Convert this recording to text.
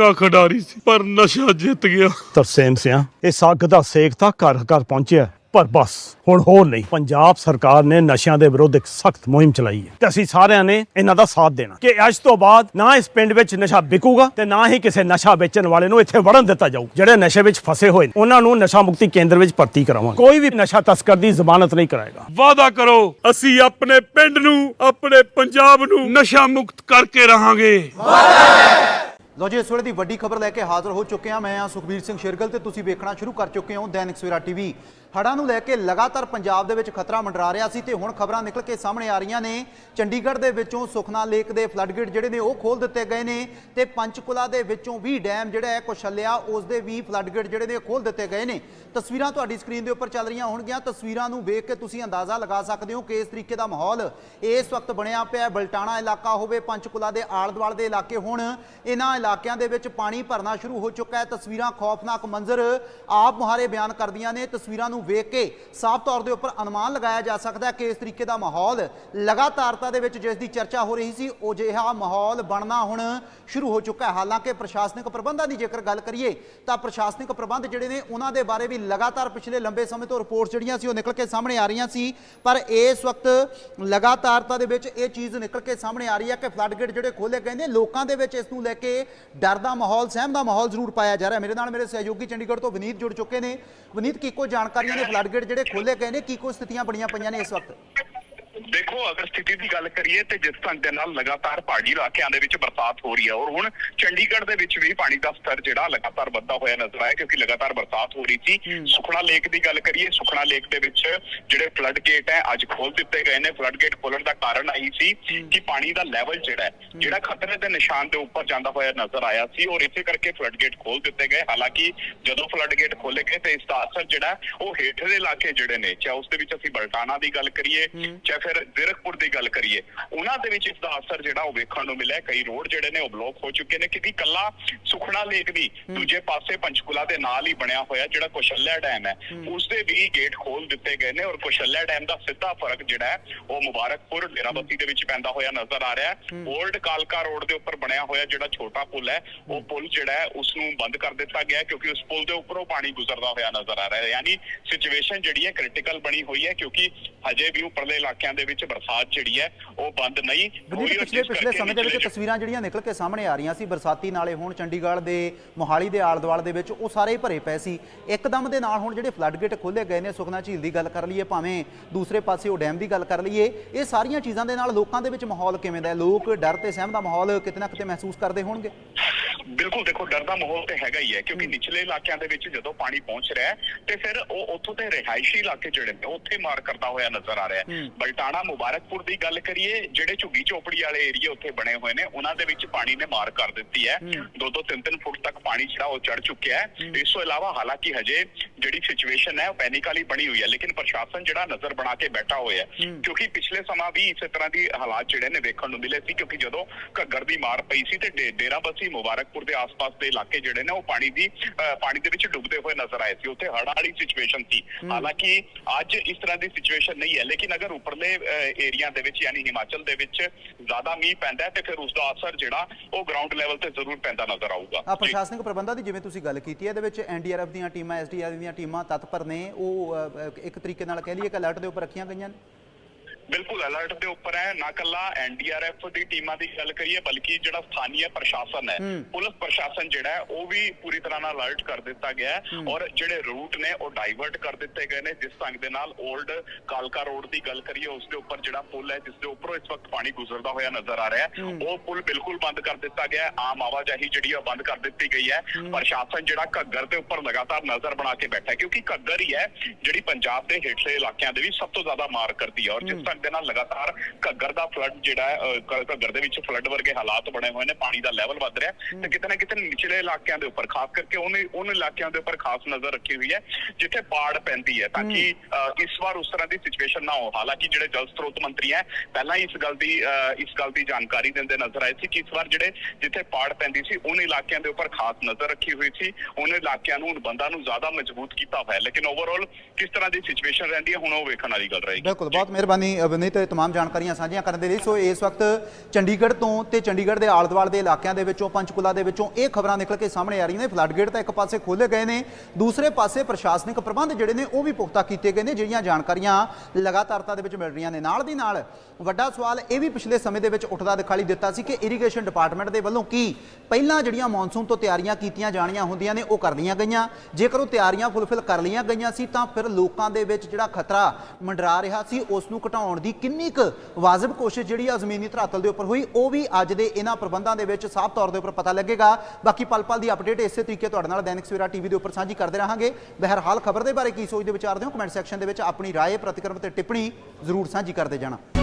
ਕਾ ਖਿਡਾਰੀ ਸੀ ਪਰ ਨਸ਼ਾ ਜਿੱਤ ਗਿਆ। ਤਰਸੇਮ ਸਿਆ ਇਹ ਸੱਗ ਦਾ ਸੇਕ ਤਾਂ ਘਰ ਘਰ ਪਹੁੰਚਿਆ ਪਰ ਬਸ ਹੁਣ ਹੋਰ ਨਹੀਂ। ਪੰਜਾਬ ਸਰਕਾਰ ਨੇ ਨਸ਼ਿਆਂ ਦੇ ਵਿਰੁੱਧ ਇੱਕ ਸਖਤ ਮੁਹਿੰਮ ਚਲਾਈ ਹੈ। ਤੇ ਅਸੀਂ ਸਾਰਿਆਂ ਨੇ ਇਹਨਾਂ ਦਾ ਸਾਥ ਦੇਣਾ। ਕਿ ਅੱਜ ਤੋਂ ਬਾਅਦ ਨਾ ਇਸ ਪਿੰਡ ਵਿੱਚ ਨਸ਼ਾ ਵਿਕੂਗਾ ਤੇ ਨਾ ਹੀ ਕਿਸੇ ਨਸ਼ਾ ਵੇਚਣ ਵਾਲੇ ਨੂੰ ਇੱਥੇ ਵੜਨ ਦਿੱਤਾ ਜਾਊ। ਜਿਹੜੇ ਨਸ਼ੇ ਵਿੱਚ ਫਸੇ ਹੋਏ ਨੇ ਉਹਨਾਂ ਨੂੰ ਨਸ਼ਾ ਮੁਕਤੀ ਕੇਂਦਰ ਵਿੱਚ ਭਰਤੀ ਕਰਾਵਾਂਗੇ। ਕੋਈ ਵੀ ਨਸ਼ਾ ਤਸਕਰ ਦੀ ਜ਼ਮਾਨਤ ਨਹੀਂ ਕਰਾਏਗਾ। ਵਾਅਦਾ ਕਰੋ ਅਸੀਂ ਆਪਣੇ ਪਿੰਡ ਨੂੰ ਆਪਣੇ ਪੰਜਾਬ ਨੂੰ ਨਸ਼ਾ ਮੁਕਤ ਕਰਕੇ ਰਹਾਂਗੇ। ਲੋ ਜੀ, ਇਸ ਵੇਲੇ ਦੀ ਵੱਡੀ ਖਬਰ ਲੈ ਕੇ ਹਾਜ਼ਰ ਹੋ ਚੁੱਕੇ ਹਾਂ। ਮੈਂ ਹਾਂ ਸੁਖਬੀਰ ਸਿੰਘ ਸ਼ੇਰਗਲ ਤੇ ਤੁਸੀਂ ਵੇਖਣਾ ਸ਼ੁਰੂ ਕਰ ਚੁੱਕੇ ਹੋ ਦੈਨਿਕ ਸਵੇਰਾ ਟੀਵੀ। ਹੜ੍ਹਾਂ ਨੂੰ ਲੈ ਕੇ ਲਗਾਤਾਰ ਪੰਜਾਬ ਦੇ ਵਿੱਚ ਖਤਰਾ ਮੰਡਰਾ ਰਿਹਾ ਸੀ ਤੇ ਹੁਣ ਖਬਰਾਂ ਨਿਕਲ ਕੇ ਸਾਹਮਣੇ ਆ ਰਹੀਆਂ ਨੇ। ਚੰਡੀਗੜ੍ਹ ਦੇ ਵਿੱਚੋਂ ਸੁਖਨਾ ਲੇਕ ਦੇ ਫਲੱਡਗੇਟ ਜਿਹੜੇ ਨੇ ਉਹ ਖੋਲ ਦਿੱਤੇ ਗਏ ਨੇ ਤੇ ਪੰਚਕੁਲਾ ਦੇ ਵਿੱਚੋਂ ਵੀ ਡੈਮ ਜਿਹੜਾ ਹੈ ਕੁਸ਼ਲਿਆ ਉਸ ਦੇ ਵੀ ਫਲੱਡਗੇਟ ਜਿਹੜੇ ਨੇ ਖੋਲ ਦਿੱਤੇ ਗਏ ਨੇ। ਤਸਵੀਰਾਂ ਤੁਹਾਡੀ ਸਕਰੀਨ ਦੇ ਉੱਪਰ ਚੱਲ ਰਹੀਆਂ ਹੋਣਗੀਆਂ। ਤਸਵੀਰਾਂ ਨੂੰ ਵੇਖ ਕੇ ਤੁਸੀਂ ਅੰਦਾਜ਼ਾ ਲਗਾ ਸਕਦੇ ਹੋ ਕਿ ਇਸ ਤਰੀਕੇ ਦਾ ਮਾਹੌਲ ਇਸ ਵਕਤ ਬਣਿਆ ਪਿਆ ਹੈ। ਬਲਟਾਣਾ ਇਲਾਕਾ ਹੋਵੇ, ਪੰਚਕੁਲਾ ਦੇ ਆਲ਼ ਦੁਆਲ਼ ਦੇ ਇਲਾਕੇ ਹੁਣ, ਇਹਨਾਂ ਇਲਾਕਿਆਂ ਦੇ ਵਿੱਚ ਪਾਣੀ ਭਰਨਾ ਸ਼ੁਰੂ ਹੋ ਚੁੱਕਾ ਹੈ। ਤਸਵੀਰਾਂ ਖੌਫਨਾਕ ਮੰਜ਼ਰ ਆਪ ਮੁਹਾਰੇ ਬਿਆਨ ਕਰਦੀਆਂ ਨੇ। ਤਸਵੀਰਾਂ ਨੂੰ ਵੇਖ ਕੇ ਸਾਫ਼ ਤੌਰ ਦੇ ਉੱਪਰ ਅਨੁਮਾਨ ਲਗਾਇਆ ਜਾ ਸਕਦਾ ਹੈ ਕਿ ਇਸ ਤਰੀਕੇ ਦਾ ਮਾਹੌਲ ਲਗਾਤਾਰਤਾ ਦੇ ਵਿੱਚ ਜਿਸ ਦੀ ਚਰਚਾ ਹੋ ਰਹੀ ਸੀ, ਉਹ ਜਿਹਾ ਮਾਹੌਲ ਬਣਨਾ ਹੁਣ ਸ਼ੁਰੂ ਹੋ ਚੁੱਕਾ ਹੈ। ਹਾਲਾਂਕਿ ਪ੍ਰਸ਼ਾਸਨਿਕ ਪ੍ਰਬੰਧਾਂ ਦੀ ਜੇਕਰ ਗੱਲ ਕਰੀਏ, ਤਾਂ ਪ੍ਰਸ਼ਾਸਨਿਕ ਪ੍ਰਬੰਧ ਜਿਹੜੇ ਨੇ, ਉਹਨਾਂ ਦੇ ਬਾਰੇ ਵੀ ਲਗਾਤਾਰ ਪਿਛਲੇ ਲੰਬੇ ਸਮੇਂ ਤੋਂ ਰਿਪੋਰਟਸ ਜਿਹੜੀਆਂ ਸੀ, ਉਹ ਨਿਕਲ ਕੇ ਸਾਹਮਣੇ ਆ ਰਹੀਆਂ ਸੀ। ਪਰ ਇਸ ਵਕਤ ਲਗਾਤਾਰਤਾ ਦੇ ਵਿੱਚ ਇਹ ਚੀਜ਼ ਨਿਕਲ ਕੇ ਸਾਹਮਣੇ ਆ ਰਹੀ ਹੈ ਕਿ ਫਲੱਡ ਗੇਟ ਜਿਹੜੇ ਖੋਲੇ ਗਏ ਨੇ, ਲੋਕਾਂ ਦੇ ਵਿੱਚ ਇਸ ਨੂੰ ਲੈ ਕੇ ਡਰ ਦਾ ਮਾਹੌਲ, ਸਹਿਮ ਦਾ ਮਾਹੌਲ ਜ਼ਰੂਰ ਪਾਇਆ ਜਾ ਰਿਹਾ ਮੇਰੇ ਨਾਲ ਮੇਰੇ ਸਹਿਯੋਗੀ ਚੰਡੀਗੜ੍ਹ ਤੋਂ ਵਿਨੀਤ ਜੁੜ ਚੁੱਕੇ ਨੇ। ਵਿਨੀਤ, ਕੀ ਕੋ ਜਾਣਕਾਰੀਆਂ ਨੇ ਫਲੱਡਗੇਟ ਜਿਹੜੇ ਖੋਲੇ ਗਏ ਨੇ ਕੀ ਕੋ ਸਥਿਤੀਆਂ ਬਣੀਆਂ ਪਈਆਂ ਨੇ ਇਸ ਵਕਤ? ਦੇਖੋ ਅਗਰ ਸਥਿਤੀ ਦੀ ਗੱਲ ਕਰੀਏ ਤੇ ਜਿਸ ਢੰਗ ਦੇ ਨਾਲ ਲਗਾਤਾਰ ਪਹਾੜੀ ਇਲਾਕਿਆਂ ਦੇ ਵਿੱਚ ਬਰਸਾਤ ਹੋ ਰਹੀ ਹੈ ਔਰ ਹੁਣ ਚੰਡੀਗੜ੍ਹ ਦੇ ਵਿੱਚ ਵੀ ਪਾਣੀ ਦਾ ਸਤਰ ਜਿਹੜਾ ਲਗਾਤਾਰ ਵੱਧਦਾ ਹੋਇਆ ਨਜ਼ਰ ਆਇਆ ਕਿਉਂਕਿ ਲਗਾਤਾਰ ਬਰਸਾਤ ਹੋ ਰਹੀ ਸੀ। ਸੁਖਣਾ ਲੇਕ ਦੀ ਗੱਲ ਕਰੀਏ ਸੁਖਣਾ ਲੇਕ ਦੇ ਵਿੱਚ ਜਿਹੜੇ ਫਲੱਡ ਗੇਟ ਹੈ ਅੱਜ ਖੋਲ ਦਿੱਤੇ ਗਏ ਨੇ। ਫਲੱਡ ਗੇਟ ਖੋਲਣ ਦਾ ਕਾਰਨ ਆਈ ਸੀ ਕਿ ਪਾਣੀ ਦਾ ਲੈਵਲ ਜਿਹੜਾ ਹੈ, ਜਿਹੜਾ ਖਤਰੇ ਦੇ ਨਿਸ਼ਾਨ ਦੇ ਉੱਪਰ ਜਾਂਦਾ ਹੋਇਆ ਨਜ਼ਰ ਆਇਆ ਸੀ ਔਰ ਇਸੇ ਕਰਕੇ ਫਲੱਡ ਗੇਟ ਖੋਲ ਦਿੱਤੇ ਗਏ। ਹਾਲਾਂਕਿ ਜਦੋਂ ਫਲੱਡ ਗੇਟ ਖੋਲੇ ਗਏ ਤੇ ਇਸ ਦਾ ਅਸਰ ਜਿਹੜਾ ਉਹ ਹੇਠਲੇ ਇਲਾਕੇ ਜਿਹੜੇ ਨੇ ਚਾਹੇ ਉਸ ਦੇ ਵਿੱਚ ਅਸੀਂ ਬਲਟਾਣਾ ਦੀ ਗੱਲ ਕਰੀਏ ਚਾਹੇ ਫਿਰ ਜ਼ੀਰਕਪੁਰ ਦੀ ਗੱਲ ਕਰੀਏ ਉਹਨਾਂ ਦੇ ਵਿੱਚ ਇਸ ਦਾ ਅਸਰ ਜਿਹੜਾ ਉਹ ਵੇਖਣ ਨੂੰ ਮਿਲਿਆ ਕਈ ਰੋਡ ਜਿਹੜੇ ਨੇ ਉਹ ਬਲੌਕ ਹੋ ਚੁੱਕੇ ਨੇ ਕਿਉਂਕਿ ਕੱਲਾ ਸੁਖਣਾ ਲੇਕ ਦੀ ਦੂਜੇ ਪਾਸੇ ਪੰਚਕੁਲਾ ਦੇ ਨਾਲ ਹੀ ਬਣਿਆ ਹੋਇਆ ਜਿਹੜਾ ਕੁਸ਼ਲਿਆ ਡੈਮ ਹੈ। ਉਸ ਦੇ ਵੀ ਗੇਟ ਖੋਲ ਦਿੱਤੇ ਗਏ ਨੇ ਔਰ ਕੁਸ਼ਲਿਆ ਡੈਮ ਦਾ ਸਿੱਧਾ ਫ਼ਰਕ ਜਿਹੜਾ ਹੈ ਉਹ ਮੁਬਾਰਕਪੁਰ ਡੇਰਾਬੱਸੀ ਦੇ ਵਿੱਚ ਪੈਂਦਾ ਹੋਇਆ ਨਜ਼ਰ ਆ ਰਿਹਾ ਹੈ। 올ਡ ਕਾਲਕਾ ਰੋਡ ਦੇ ਉੱਪਰ ਬਣਿਆ ਹੋਇਆ ਜਿਹੜਾ ਛੋਟਾ ਪੁਲ ਹੈ ਉਹ ਪੁਲ ਜਿਹੜਾ ਹੈ ਉਸ ਨੂੰ ਬੰਦ ਕਰ ਦਿੱਤਾ ਗਿਆ ਕਿਉਂਕਿ ਉਸ ਪੁਲ ਦੇ ਉੱਪਰੋਂ ਪਾਣੀ ਗੁਜ਼ਰਦਾ ਹੋਇਆ ਨਜ਼ਰ ਆ ਰਿਹਾ ਹੈ। ਯਾਨੀ ਸਿਚੁਏਸ਼ਨ ਜਿਹੜੀ ਹੈ ਕ੍ਰਿਟੀਕਲ ਬਣੀ ਹੋਈ ਹੈ ਕਿਉਂਕਿ ਹਜੇ ਵੀ ਉੱਪਰਲੇ ਇਲਾਕਿਆਂ ਦੇ ਵਿੱਚ ਬਰਸਾਤ ਜਿਹੜੀ ਹੈ ਉਹ ਬੰਦ ਨਹੀਂ ਹੋਈ ਪਿਛਲੇ ਪਿਛਲੇ ਸਮੇਂ ਦੇ ਵਿੱਚ ਤਸਵੀਰਾਂ ਜਿਹੜੀਆਂ ਨਿਕਲ ਕੇ ਸਾਹਮਣੇ ਆ ਰਹੀਆਂ ਸੀ ਬਰਸਾਤੀ ਨਾਲੇ ਹੁਣ ਚੰਡੀਗੜ੍ਹ ਦੇ ਮੋਹਾਲੀ ਦੇ ਆਲੇ ਦੁਆਲੇ ਦੇ ਵਿੱਚ ਉਹ ਸਾਰੇ ਭਰੇ ਪਏ ਸੀ। ਇੱਕਦਮ ਦੇ ਨਾਲ ਹੁਣ ਜਿਹੜੇ ਫਲੱਡਗੇਟ ਖੋਲੇ ਗਏ ਨੇ ਸੁਖਨਾ ਝੀਲ ਦੀ ਗੱਲ ਕਰ ਲਈਏ ਭਾਵੇਂ ਦੂਸਰੇ ਪਾਸੇ ਉਹ ਡੈਮ ਦੀ ਗੱਲ ਕਰ ਲਈਏ ਇਹ ਸਾਰੀਆਂ ਚੀਜ਼ਾਂ ਦੇ ਨਾਲ ਲੋਕਾਂ ਦੇ ਵਿੱਚ ਮਾਹੌਲ ਕਿਵੇਂ ਦਾ ਹੈ? ਲੋਕ ਡਰ ਤੇ ਸਹਿਮ ਦਾ ਮਾਹੌਲ ਕਿਤੇ ਨਾ ਕਿਤੇ ਮਹਿਸੂਸ ਕਰਦੇ ਹੋਣਗੇ? ਬਿਲਕੁਲ ਦੇਖੋ ਡਰ ਦਾ ਮਾਹੌਲ ਤੇ ਹੈਗਾ ਹੀ ਹੈ ਕਿਉਂਕਿ ਨਿਚਲੇ ਇਲਾਕਿਆਂ ਦੇ ਵਿੱਚ ਜਦੋਂ ਪਾਣੀ ਪਹੁੰਚ ਰਿਹਾ ਤੇ ਫਿਰ ਉਹ ਉੱਥੋਂ ਦੇ ਰਿਹਾਇਸ਼ੀ ਇਲਾਕੇ ਜਿਹੜੇ ਨੇ ਉੱਥੇ ਮਾਰ ਕਰਦਾ ਹੋਇਆ ਨਜ਼ਰ ਆ ਰਿਹਾ ਹੈ। ਬਲਟਾਣਾ ਮੁਬਾਰਕਪੁਰ ਦੀ ਗੱਲ ਕਰੀਏ ਜਿਹੜੇ ਝੁੱਗੀ ਝੋਪੜੀ ਵਾਲੇ ਏਰੀਆ ਉੱਥੇ ਬਣੇ ਹੋਏ ਨੇ ਉਹਨਾਂ ਦੇ ਵਿੱਚ ਪਾਣੀ ਨੇ ਮਾਰ ਕਰ ਦਿੱਤੀ ਹੈ। ਦੋ ਦੋ ਤਿੰਨ ਤਿੰਨ ਫੁੱਟ ਤੱਕ ਪਾਣੀ ਜਿਹੜਾ ਉਹ ਚੜ ਚੁੱਕਿਆ ਹੈ। ਇਸ ਤੋਂ ਇਲਾਵਾ ਹਾਲਾਂਕਿ ਹਜੇ ਜਿਹੜੀ ਸਿਚੁਏਸ਼ਨ ਹੈ ਉਹ ਪੈਨਿਕ ਵਾਲੀ ਬਣੀ ਹੋਈ ਹੈ ਲੇਕਿਨ ਪ੍ਰਸ਼ਾਸਨ ਜਿਹੜਾ ਨਜ਼ਰ ਬਣਾ ਕੇ ਬੈਠਾ ਹੋਇਆ ਹੈ। ਕਿਉਂਕਿ ਪਿਛਲੇ ਸਮਾਂ ਵੀ ਇਸੇ ਤਰ੍ਹਾਂ ਦੀ ਹਾਲਾਤ ਜਿਹੜੇ ਨੇ ਵੇਖਣ ਨੂੰ ਮਿਲੇ ਸੀ ਕਿਉਂਕਿ ਜਦੋਂ ਘੱਗਰ ਦੀ ਮਾਰ ਪਈ ਸੀ ਤੇ ਡੇ- ਡੇਰਾਬੱਸੀ ਮੁਬਾਰਕਪੁਰ ਦੇ ਆਸ-ਪਾਸ ਦੇ ਇਲਾਕੇ ਜਿਹੜੇ ਨੇ ਉਹ ਪਾਣੀ ਦੀ ਪਾਣੀ ਦੇ ਵਿੱਚ ਡੁੱਬਦੇ ਹੋਏ ਨਜ਼ਰ ਆਏ ਸੀ। ਉੱਥੇ ਹੜ੍ਹ ਵਾਲੀ ਸਿਚੁਏਸ਼ਨ ਸੀ ਹਾਲਾਂਕਿ ਅੱਜ ਇਸ ਤਰ੍ਹਾਂ ਦੀ ਸਿਚੁਏਸ਼ਨ ਨਹੀਂ ਹੈ ਲੇਕਿਨ ਅਗਰ ਉੱਪਰਲੇ ਏਰੀਆ ਦੇ ਵਿੱਚ ਯਾਨੀ ਹਿਮਾਚਲ ਦੇ ਵਿੱਚ ਜ਼ਿਆਦਾ ਮੀਂਹ ਪੈਂਦਾ ਹੈ ਤੇ ਫਿਰ ਉਸ ਦਾ ਅਸਰ ਜਿਹੜਾ ਉਹ ਗਰਾਊਂਡ ਲੈਵਲ ਤੇ ਜ਼ਰੂਰ ਪੈਂਦਾ ਨਜ਼ਰ ਆਊਗਾ। ਪ੍ਰਸ਼ਾਸਨਿਕ ਪ੍ਰਬੰਧਾਂ ਦੀ ਜਿਵੇਂ ਤੁਸੀਂ ਗੱਲ ਕੀਤੀ ਹੈ ਇਹਦੇ ਵਿੱਚ ਐਨਡੀਆਰਐਫ ਦੀਆਂ ਟੀਮਾਂ ਐਸਡੀਆਰ ਦੀਆਂ ਟੀਮਾਂ ਤਤਪਰ ਨੇ ਉਹ ਇੱਕ ਤਰੀਕੇ ਨਾਲ ਕਹਿ ਲਈਏ ਕਿ ਅਲਰਟ ਦੇ ਉੱਪਰ ਰੱਖੀਆਂ ਗਈਆਂ ਨੇ। ਬਿਲਕੁਲ ਅਲਰਟ ਦੇ ਉੱਪਰ ਹੈ ਨਾ ਕੱਲਾ ਐਨਡੀਆਰਐਫ ਦੀ ਟੀਮਾਂ ਦੀ ਗੱਲ ਕਰੀਏ ਬਲਕਿ ਜਿਹੜਾ ਸਥਾਨੀय ਪ੍ਰਸ਼ਾਸਨ ਹੈ ਪੁਲਿਸ ਪ੍ਰਸ਼ਾਸਨ ਜਿਹੜਾ ਹੈ ਉਹ ਵੀ ਪੂਰੀ ਤਰ੍ਹਾਂ ਨਾਲ ਅਲਰਟ ਕਰ ਦਿੱਤਾ ਗਿਆ ਹੈ ਔਰ ਜਿਹੜੇ ਰੂਟ ਨੇ ਉਹ ਡਾਈਵਰਟ ਕਰ ਦਿੱਤੇ ਗਏ ਨੇ ਜਿਸ ਢੰਗ ਦੇ ਨਾਲ 올ਡ ਕਾਲਕਾ ਰੋਡ ਦੀ ਗੱਲ ਕਰੀਏ ਉਸ ਦੇ ਉੱਪਰ ਜਿਹੜਾ ਪੁਲ ਹੈ ਜਿਸ ਦੇ ਉੱਪਰੋਂ ਇਸ ਵਕਤ ਪਾਣੀ ਗੁਜ਼ਰਦਾ ਹੋਇਆ ਨਜ਼ਰ ਆ ਰਿਹਾ ਹੈ ਉਹ ਪੁਲ ਬਿਲਕੁਲ ਬੰਦ ਕਰ ਦਿੱਤਾ ਗਿਆ ਹੈ। ਆਮ ਆਵਾਜਾਈ ਜਿਹੜੀ ਹੈ ਉਹ ਬੰਦ ਕਰ ਦਿੱਤੀ ਗਈ ਹੈ। ਪ੍ਰਸ਼ਾਸਨ ਜਿਹੜਾ ਘੱਗਰ ਦੇ ਉੱਪਰ ਲਗਾਤਾਰ ਨਜ਼ਰ ਬਣਾ ਕੇ ਬੈਠਾ ਹੈ ਕਿਉਂਕਿ ਘੱਗਰ ਹੀ ਹੈ ਜਿਹੜੀ ਪੰਜਾਬ ਦੇ ਹੇਠਲੇ ਇਲਾਕਿਆਂ ਦੇ ਵਿੱਚ ਸਭ ਤੋਂ ਜ਼ਿਆਦਾ ਮਾਰ ਕਰਦੀ ਹੈ ਔਰ ਜਿਸ ਢੰਗ ਦੇ ਨਾਲ ਲਗਾਤਾਰ ਘੱਗਰ ਦਾ ਫਲੱਡ ਜਿਹੜਾ ਹੈ ਘੱਗਰ ਦੇ ਵਿੱਚ ਫਲੱਡ ਵਰਗੇ ਹਾਲਾਤ ਬਣੇ ਹੋਏ ਨੇ ਪਾਣੀ ਦਾ ਲੈਵਲ ਵੱਧ ਰਿਹਾ ਤੇ ਕਿਤੇ ਨਾ ਕਿਤੇ ਨਿਚਲੇ ਇਲਾਕਿਆਂ ਦੇ ਉੱਪਰ ਖਾਸ ਕਰਕੇ ਉਹਨੇ ਉਹਨਾਂ ਇਲਾਕਿਆਂ ਦੇ ਉੱਪਰ ਖਾਸ ਨਜ਼ਰ ਰੱਖੀ ਹੋਈ ਹੈ ਜਿੱਥੇ ਬਾੜ ਪੈਂਦੀ ਹੈ। ਤਾਂ ਕਿ ਇਸ ਵਾਰ ਉਸ ਤਰ੍ਹਾਂ ਦੀ ਸਿਚੁਏਸ਼ਨ ਨਾ ਹੋ। ਹਾਲਾਂਕਿ ਜਿਹੜੇ ਜਲ ਸਰੋਤ ਮੰਤਰੀ ਹੈ ਪਹਿਲਾਂ ਹੀ ਇਸ ਗੱਲ ਦੀ ਇਸ ਗੱਲ ਦੀ ਜਾਣਕਾਰੀ ਦਿੰਦੇ ਨਜ਼ਰ ਆਏ ਸੀ ਕਿ ਇਸ ਵਾਰ ਜਿਹੜੇ ਜਿੱਥੇ ਪਾੜ ਪੈਂਦੀ ਸੀ ਉਹਨਾਂ ਇਲਾਕਿਆਂ ਦੇ ਉੱਪਰ ਖਾਸ ਨਜ਼ਰ ਰੱਖੀ ਹੋਈ ਸੀ। ਉਹਨਾਂ ਇਲਾਕਿਆਂ ਨੂੰ ਬੰਦਾਂ ਨੂੰ ਜ਼ਿਆਦਾ ਮਜ਼ਬੂਤ ਕੀਤਾ ਹੋਇਆ ਹੈ। ਲੇਕਿਨ ਓਵਰਆਲ ਕਿਸ ਤਰ੍ਹਾਂ ਦੀ ਸਿਚੁਏਸ਼ਨ ਰਹਿੰਦੀ ਹੈ ਹੁਣ ਉਹ ਵੇਖਣ ਵਾਲੀ ਗੱਲ ਰਹੇਗੀ। ਬਿਲਕੁਲ ਬਹੁਤ ਮਿਹਰਬਾਨੀ ਵਿਨੀਤ ਇਹ तमाम ਜਾਣਕਾਰੀਆਂ ਸਾਂਝੀਆਂ ਕਰਨ ਦੇ ਲਈ ਸੋ ਇਸ ਵਕਤ ਚੰਡੀਗੜ੍ਹ ਤੋਂ ਤੇ ਚੰਡੀਗੜ੍ਹ ਦੇ ਆਲੇ-ਦੁਆਲੇ ਦੇ ਇਲਾਕਿਆਂ ਦੇ ਵਿੱਚੋਂ ਪੰਚਕੁਲਾ ਦੇ ਵਿੱਚੋਂ ਇਹ ਖਬਰਾਂ ਨਿਕਲ ਕੇ ਸਾਹਮਣੇ ਆ ਰਹੀਆਂ ਨੇ ਫਲੱਡ ਗੇਟ ਤਾਂ ਇੱਕ ਪਾਸੇ ਖੋਲੇ ਗਏ ਨੇ ਦੂਸਰੇ ਪਾਸੇ ਪ੍ਰਸ਼ਾਸਨਿਕ ਪ੍ਰਬੰਧ ਜਿਹੜੇ ਨੇ ਉਹ ਵੀ ਪੁਖਤਾ ਕੀਤੇ ਗਏ ਨੇ ਜਿਹੜੀਆਂ ਜਾਣਕਾਰੀਆਂ ਲਗਾਤਾਰਤਾ ਦੇ ਵਿੱਚ ਮਿਲ ਰਹੀਆਂ ਨੇ ਨਾਲ ਦੀ ਨਾਲ ਵੱਡਾ ਸਵਾਲ ਇਹ ਵੀ ਪਿਛਲੇ ਸਮੇਂ ਦੇ ਵਿੱਚ ਉੱਠਦਾ ਦਿਖਾਈ ਦਿੱਤਾ ਸੀ ਕਿ ਇਰੀਗੇਸ਼ਨ ਡਿਪਾਰਟਮੈਂਟ ਦੇ ਵੱਲੋਂ ਕੀ ਪਹਿਲਾਂ ਜਿਹੜੀਆਂ ਮੌਨਸੂਨ ਤੋਂ ਤਿਆਰੀਆਂ ਕੀਤੀਆਂ ਜਾਣੀਆਂ ਹੁੰਦੀਆਂ ਨੇ ਉਹ ਕਰ ਲਈਆਂ ਗਈਆਂ ਜੇਕਰ ਉਹ ਤਿਆਰੀਆਂ ਫੁੱਲਫਿਲ ਕਰ ਲਈਆਂ ਗਈਆਂ ਸੀ ਤਾਂ ਫਿਰ ਲੋਕਾਂ ਦੇ ਵਿੱਚ ਜਿਹੜਾ ਖਤਰਾ ਮੰਡਰਾ ਰਿਹਾ ਸੀ ਉਸ ਨੂੰ ਘਟਾਉਣ ਦੀ ਕਿੰਨੀ ਕੁ ਵਾਜਬ ਕੋਸ਼ਿਸ਼ ਜਿਹੜੀ ਆ ਜ਼ਮੀਨੀ ਧਰਾਤਲ ਦੇ ਉੱਪਰ ਹੋਈ, ਉਹ ਵੀ ਅੱਜ ਦੇ ਇਹਨਾਂ ਪ੍ਰਬੰਧਾਂ ਦੇ ਵਿੱਚ ਸਾਫ਼ ਤੌਰ ਦੇ ਉੱਪਰ ਪਤਾ ਲੱਗੇਗਾ। ਬਾਕੀ ਪਲ ਪਲ ਦੀ ਅਪਡੇਟ ਇਸੇ ਤਰੀਕੇ ਤੁਹਾਡੇ ਨਾਲ ਦੈਨਿਕ ਸਵੇਰਾ ਟੀਵੀ ਦੇ ਉੱਪਰ ਸਾਂਝੀ ਕਰਦੇ ਰਹਾਂਗੇ। ਬਹਿਰਹਾਲ ਖਬਰ ਦੇ ਬਾਰੇ ਕੀ ਸੋਚਦੇ ਵਿਚਾਰਦੇ ਹੋ? ਕਮੈਂਟ ਸੈਕਸ਼ਨ ਦੇ ਵਿੱਚ ਆਪਣੀ ਰਾਏ, ਪ੍ਰਤੀਕਰਮ ਤੇ ਟਿੱਪਣੀ ਜ਼ਰੂਰ ਸਾਂਝੀ ਕਰਦੇ ਜਾਣਾ।